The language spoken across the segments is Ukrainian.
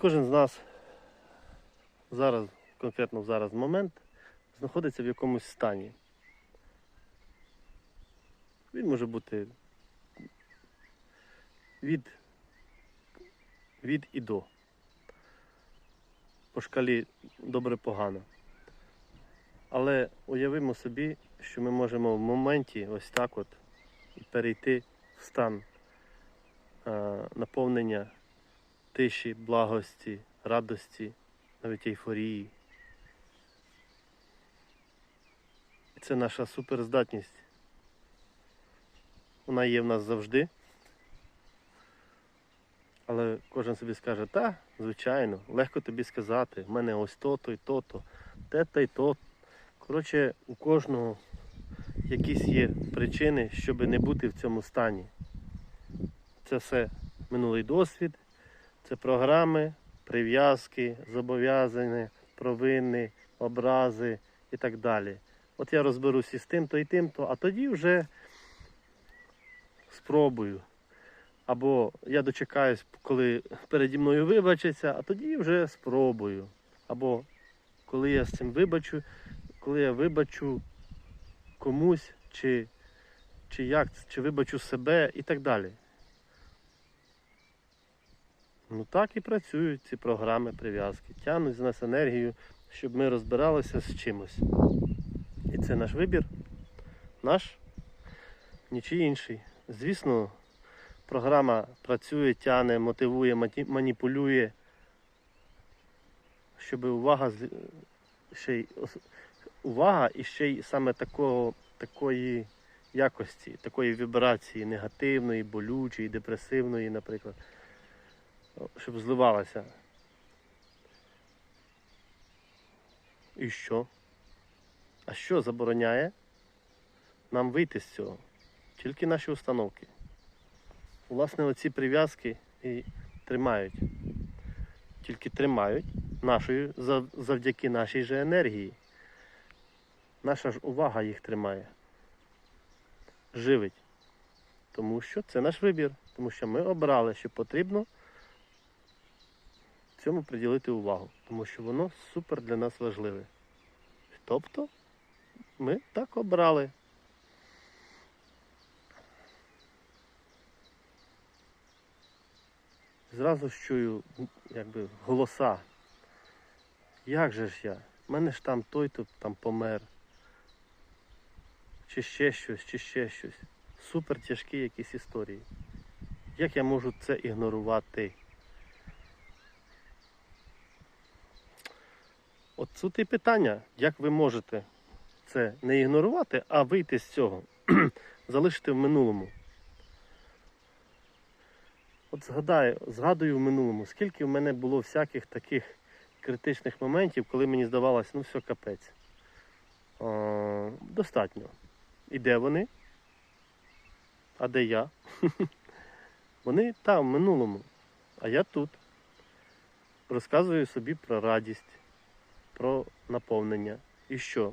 кожен з нас зараз, конкретно зараз момент, знаходиться в якомусь стані. Він може бути від, від і до. По шкалі добре-погано. Але уявимо собі, що ми можемо в моменті ось так от перейти в стан е, наповнення тиші, благості, радості, навіть ейфорії. Це наша суперздатність. Вона є в нас завжди. Але кожен собі скаже, та, звичайно, легко тобі сказати, в мене ось то-то і то-то, те-то і то. Коротше, у кожного якісь є причини, щоб не бути в цьому стані. Це все минулий досвід, це програми, прив'язки, зобов'язання, провини, образи і так далі. От я розберуся з тим-то і тим-то, а тоді вже спробую. Або я дочекаюсь, коли переді мною вибачиться, а тоді вже спробую. Або коли я з цим вибачу, коли я вибачу комусь, чи, чи як, чи вибачу себе і так далі. Ну так і працюють ці програми прив'язки. Тягнуть з нас енергію, щоб ми розбиралися з чимось. І це наш вибір, наш, нічий інший. Звісно, програма працює, тягне, мотивує, маніпулює, щоб увага ще й увага і ще й саме такого, такої якості, такої вібрації негативної, болючої, депресивної, наприклад, щоб зливалася. І що? А що забороняє нам вийти з цього? Тільки наші установки. Власне, оці прив'язки і тримають. Тільки тримають нашою, завдяки нашій же енергії. Наша ж увага їх тримає. Живить. Тому що це наш вибір. Тому що ми обрали, що потрібно цьому приділити увагу. Тому що воно супер для нас важливе. Тобто ми так обрали. Зразу ж чую якби, голоса. Як же ж я? У мене ж там той-то там помер. Чи ще щось, чи ще щось. Супер тяжкі якісь історії. Як я можу це ігнорувати? Тут і питання, як ви можете це не ігнорувати, а вийти з цього, залишити в минулому. От згадаю, згадую в минулому, скільки в мене було всяких таких критичних моментів, коли мені здавалося, ну все капець. Е, достатньо. І де вони? А де я? Вони там, в минулому, а я тут. Розказую собі про радість, про наповнення. І що?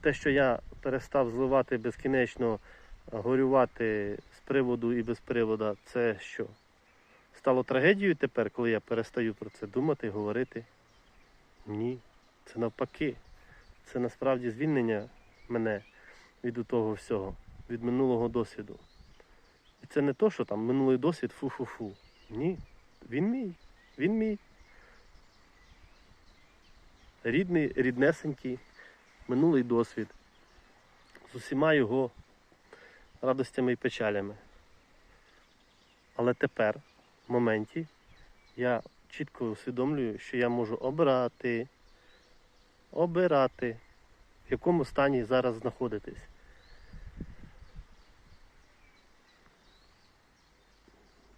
Те, що я перестав зливати безкінечно, горювати з приводу і без приводу, це що? Стало трагедією тепер, коли я перестаю про це думати, говорити? Ні. Це навпаки. Це насправді звільнення мене від того всього, від минулого досвіду. І це не то, що там минулий досвід фу-фу-фу. Ні. Він мій. Він мій. Рідний, ріднесенький, минулий досвід. З усіма його радостями і печалями. Але тепер, в моменті, я чітко усвідомлюю, що я можу обирати, обирати, в якому стані зараз знаходитись.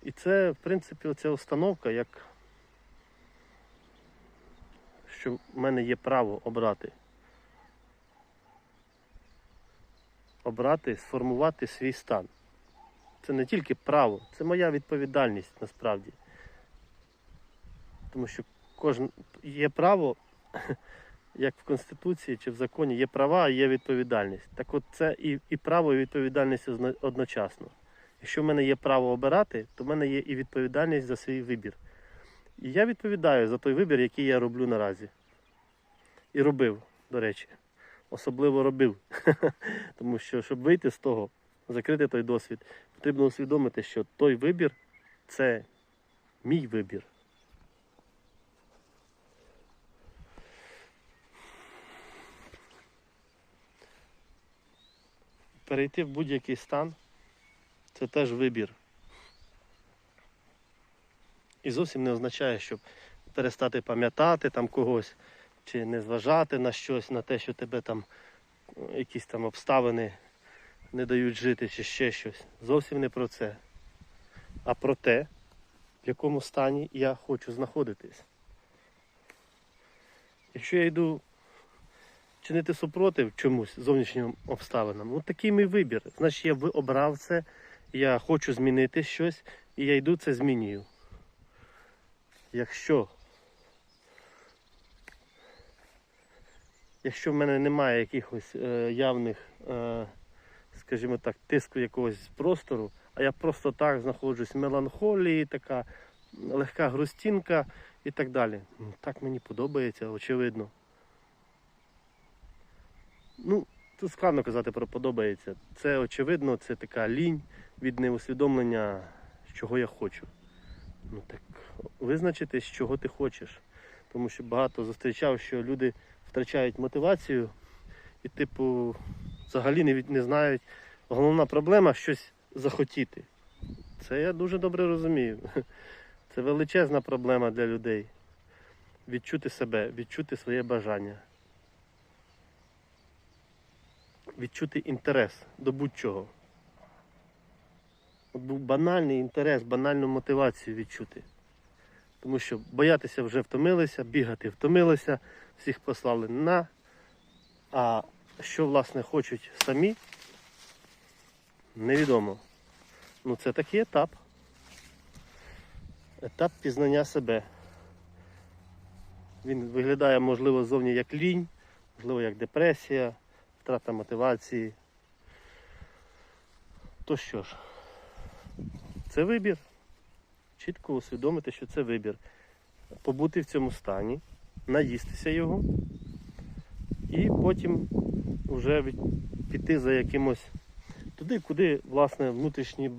І це, в принципі, оця установка, як що в мене є право обрати. Обрати, сформувати свій стан. Це не тільки право, це моя відповідальність насправді. Тому що кожен є право, як в Конституції чи в законі, є права, а є відповідальність. Так от це і, і право, і відповідальність одночасно. Якщо в мене є право обирати, то в мене є і відповідальність за свій вибір. І я відповідаю за той вибір, який я роблю наразі. І робив, до речі. Особливо робив. Тому що, щоб вийти з того, закрити той досвід, потрібно усвідомити, що той вибір це мій вибір. Перейти в будь-який стан це теж вибір. І зовсім не означає, щоб перестати пам'ятати там когось, чи не зважати на щось, на те, що тебе там е, якісь там обставини не дають жити, чи ще щось. Зовсім не про це. А про те, в якому стані я хочу знаходитись. Якщо я йду чинити супротив чомусь зовнішнім обставинам, ну такий мій вибір. Значить, я обрав це, я хочу змінити щось, і я йду це змінюю. Якщо якщо в мене немає якихось е, явних, е, скажімо так, тиску якогось простору, а я просто так знаходжусь в меланхолії, така легка грустінка і так далі. Ну, Так мені подобається, очевидно. Ну, тут складно казати про подобається. Це очевидно, це така лінь від неусвідомлення, чого я хочу. Ну так визначитись, чого ти хочеш. Тому що багато зустрічав, що люди втрачають мотивацію і, типу, взагалі не, не знають. Головна проблема щось захотіти. Це я дуже добре розумію. Це величезна проблема для людей. Відчути себе, відчути своє бажання. Відчути інтерес до будь-чого. Банальний інтерес, банальну мотивацію відчути. Тому що боятися вже втомилися, бігати втомилися, всіх послали на. А що, власне, хочуть самі, невідомо. Ну, це такий етап. Етап пізнання себе. Він виглядає, можливо, зовні як лінь, можливо, як депресія, втрата мотивації. То що ж, це вибір. Чітко усвідомити, що це вибір. Побути в цьому стані, наїстися його і потім вже піти за якимось туди, куди власне внутрішній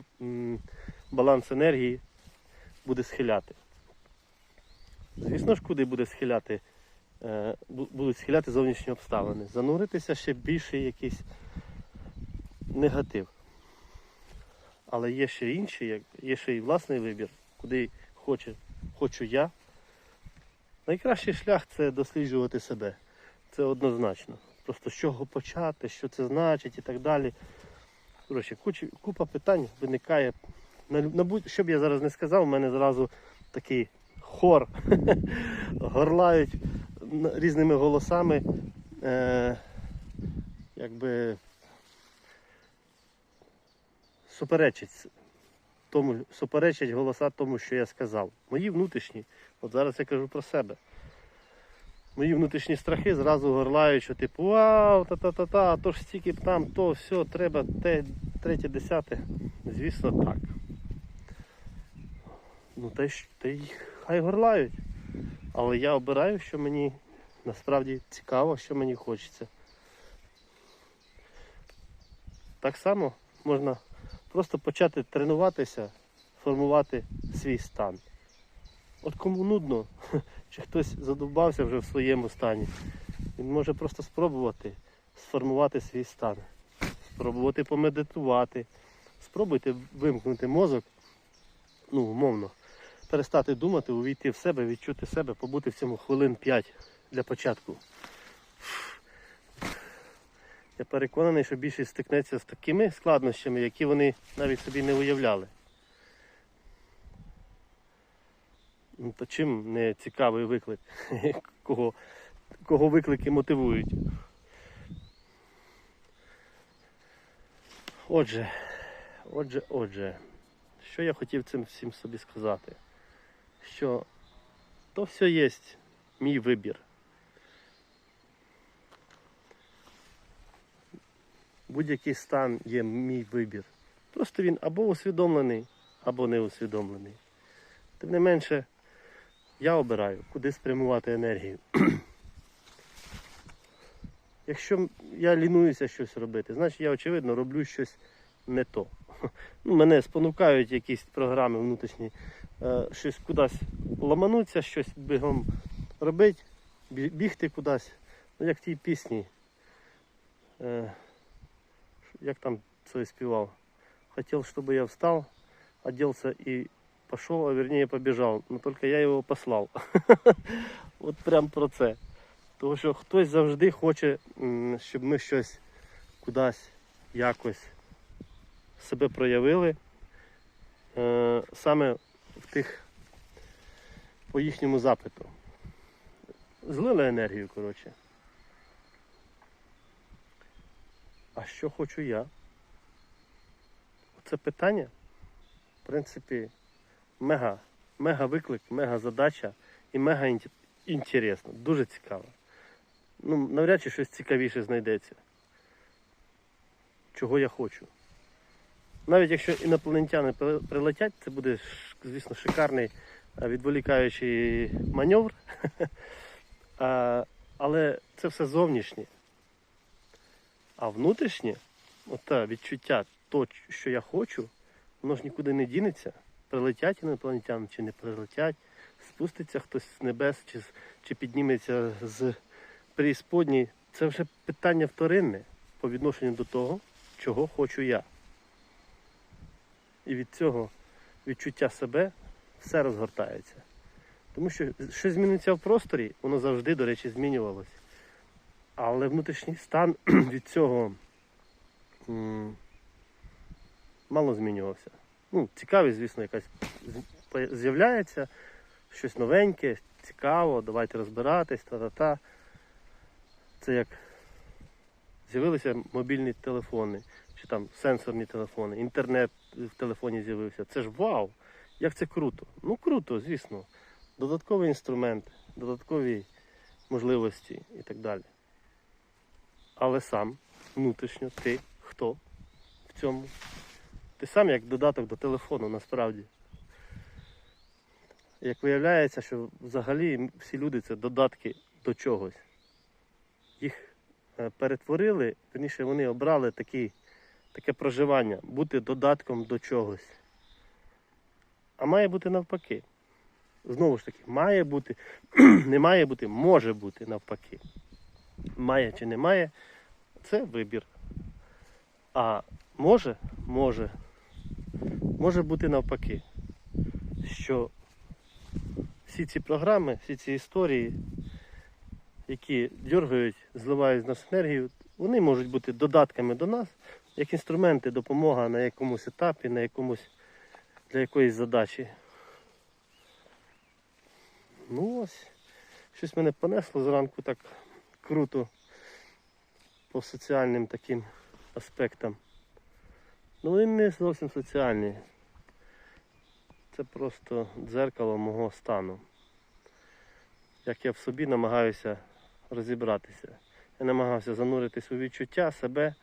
баланс енергії буде схиляти. Звісно ж, куди буде схиляти, е, будуть схиляти зовнішні обставини. Зануритися ще більше якийсь негатив. Але є ще інші, є ще і власний вибір, куди хоче, хочу я. Найкращий шлях це досліджувати себе. Це однозначно. Просто з чого почати, що це значить і так далі. Коротше, купа питань виникає. На, на будь, що б я зараз не сказав, у мене зразу такий хор горлають різними голосами. Е, якби суперечить тому, суперечать голоса тому, що я сказав. Мої внутрішні, от зараз я кажу про себе. Мої внутрішні страхи зразу горлають, що типу, вау, та-та-та-та, то ж стільки там, то все, треба те, третє, десяте. Звісно, так. Ну та й, та й хай горлають. Але я обираю, що мені насправді цікаво, що мені хочеться. Так само можна просто почати тренуватися, формувати свій стан. От кому нудно, чи хтось задовбався вже в своєму стані, він може просто спробувати сформувати свій стан, спробувати помедитувати, спробуйте вимкнути мозок, ну, умовно, перестати думати, увійти в себе, відчути себе, побути в цьому хвилин 5 для початку. Я переконаний, що більшість стикнеться з такими складнощами, які вони навіть собі не уявляли. Ну, то чим не цікавий виклик? Кого, кого виклики мотивують? Отже, отже, отже, що я хотів цим всім собі сказати? Що то все є мій вибір. Будь-який стан є мій вибір. Просто він або усвідомлений, або не усвідомлений. Тим не менше, Я обираю, куди спрямувати енергію. Якщо я лінуюся щось робити, значить я очевидно роблю щось не то. Ну, мене спонукають якісь програми внутрішні, е, щось кудись ламануться, щось бігом робити, бігти кудись. Ну, як в тій пісні. Як там це співав? Хотел, чтобы я встал, оделся и пошел, а вернее побежал. Но только я його послав. От прям про це. Тому що хтось завжди хоче, щоб ми щось кудись якось себе проявили. Е, саме в тих по їхньому запиту. Злили енергію, коротше. А що хочу я? Це питання, в принципі, мега, мега виклик, мега задача і мега інт- інтересно, дуже цікаво. Ну, навряд чи щось цікавіше знайдеться. Чого я хочу. Навіть якщо інопланетяни прилетять, це буде, звісно, шикарний е, відволікаючий маневр. Але це все зовнішнє. А внутрішнє, оте відчуття, то, що я хочу, воно ж нікуди не дінеться. Прилетять інопланетяни чи не прилетять, спуститься хтось з небес, чи, чи підніметься з преісподній. Це вже питання вторинне по відношенню до того, чого хочу я. І від цього відчуття себе все розгортається. Тому що щось зміниться в просторі, воно завжди, до речі, змінювалося. Але внутрішній стан від цього мало змінювався. Ну, цікавість, звісно, якась з'являється, щось новеньке, цікаво, давайте розбиратись, та-та-та. Це як з'явилися мобільні телефони, чи там сенсорні телефони, інтернет в телефоні з'явився. Це ж вау! Як це круто. Ну круто, звісно. Додатковий інструмент, додаткові можливості і так далі. Але сам внутрішньо ти хто в цьому? Ти сам як додаток до телефону насправді. Як виявляється, що взагалі всі люди це додатки до чогось. Їх е, перетворили, верніше вони обрали такі, таке проживання, бути додатком до чогось. А має бути навпаки. Знову ж таки, має бути, не має бути, може бути навпаки. Має чи не має, це вибір. А може, може, може бути навпаки, що всі ці програми, всі ці історії, які дергають, зливають з нас енергію, вони можуть бути додатками до нас, як інструменти, допомога на якомусь етапі, на якомусь для якоїсь задачі. Ну ось, щось мене понесло зранку так круто по соціальним таким аспектам. Ну вони не зовсім соціальні. Це просто дзеркало мого стану. Як я в собі намагаюся розібратися. Я намагався зануритись у відчуття себе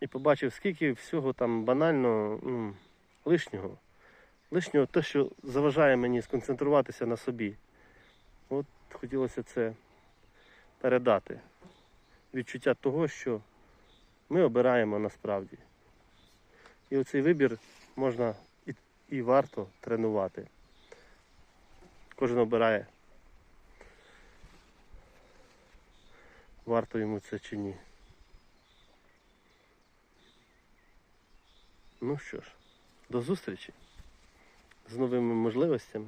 і побачив, скільки всього там банально ну, лишнього. Лишнього те, що заважає мені сконцентруватися на собі. От хотілося це передати. Відчуття того, що ми обираємо насправді. І оцей вибір можна і, і варто тренувати. Кожен обирає. Варто йому це чи ні. Ну що ж, до зустрічі з новими можливостями.